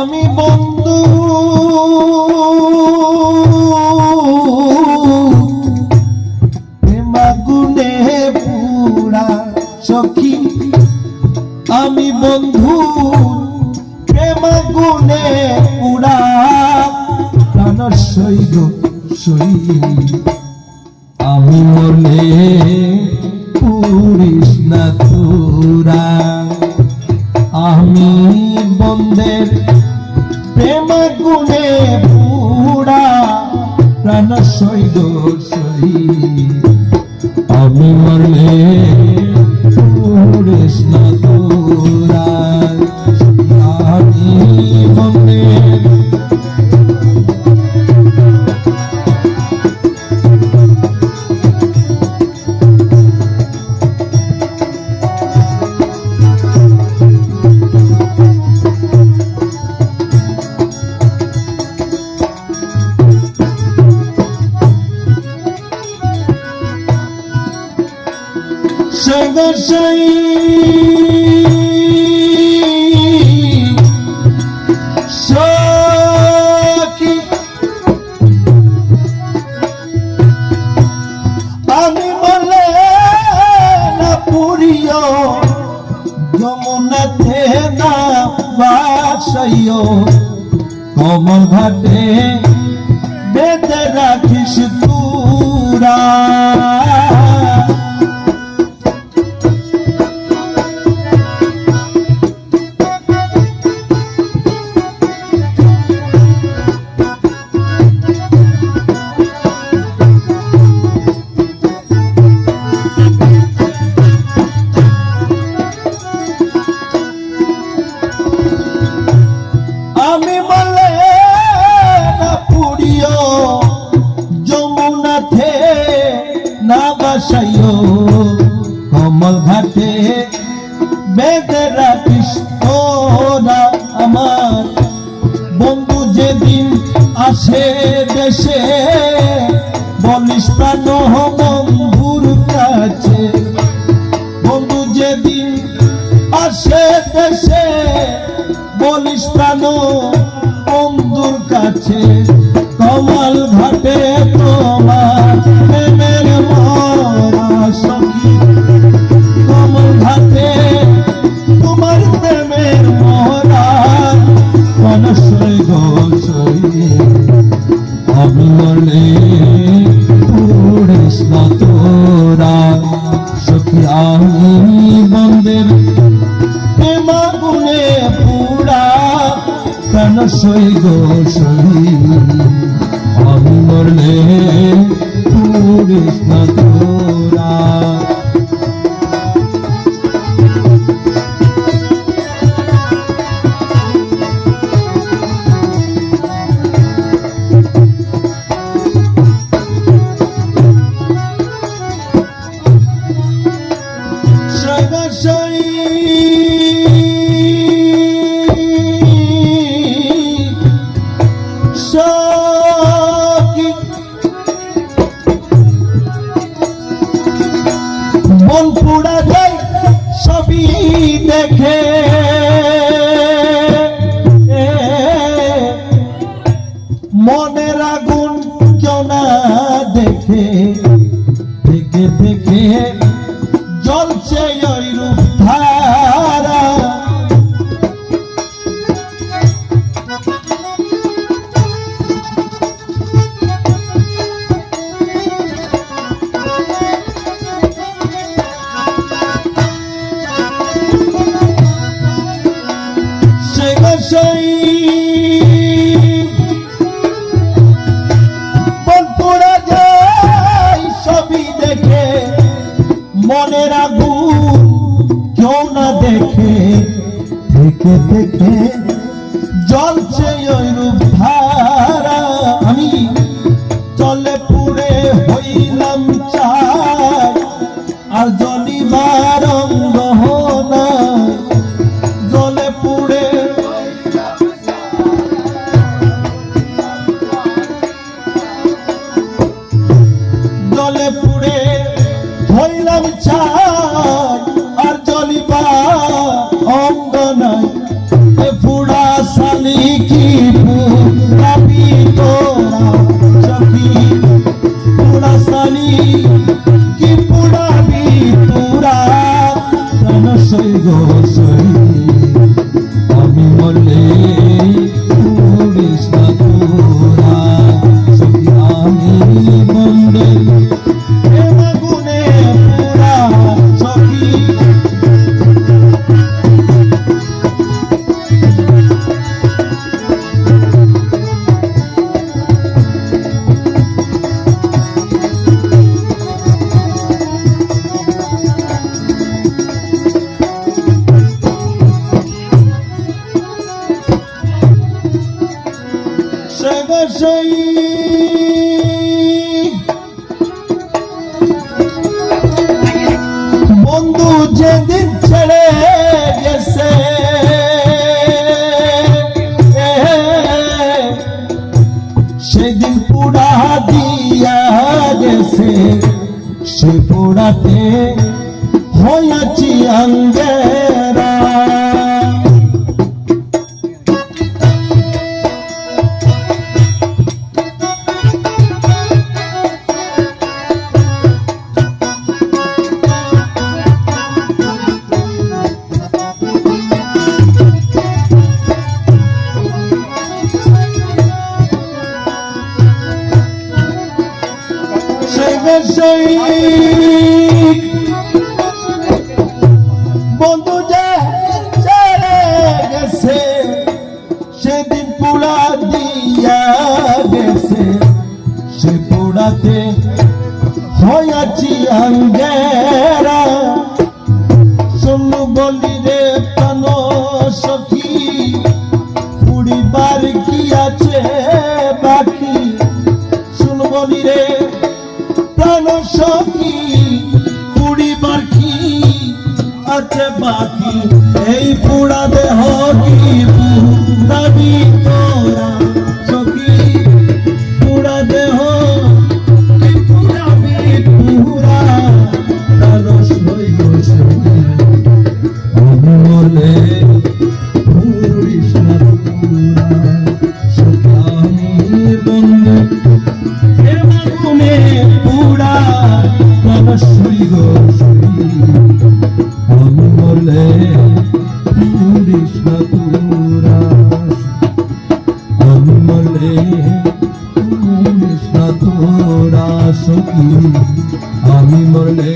আমি বন্ধু। প্রেমাগুনে পুরা সখী। আমি বন্ধু। প্রেমাগুনে পুরা প্রাণ সৈগ সই আমি মনে আমি বন্দের প্রেম গুণে পুরা প্রাণ সৈদ সই আমি মরলে সখী আমি বলে না পুরিয় যমুনাতে না বাসাইয় কমল ঘাটে বেঁধে রাখিস তুরা আসে দেশে। বলিস প্রাণ বন্ধুর কাছে। বন্ধু যেদিন আসে দেশে, বলিস প্রাণ বন্ধুর কাছে। কমাল ঘাটে তোমার কমল ঘাটে তোমার প্রেমের মরা মনসই সই গো সই। আমি মরলে পুরিস না মনের আগুন কেউ না দেখে থেকে থেকে থেকে জ্বলছে ওই রূপ বসে বসই বন্ধু যেদিন ছেড়ে গেছে সেদিন পুরা দিয়া গেছে সে পোড়াতে হয়েছি আঙ্গেরা শহীদের সৈনিক বন্ধু যে চলে গেছে সেদিন পুরা দিয়া গেছে। সে পুরাতে হয়েছি আমি। সখী পুড়িবার কি আছে বাকি। এই পুড়াবে সখী আমি মরলে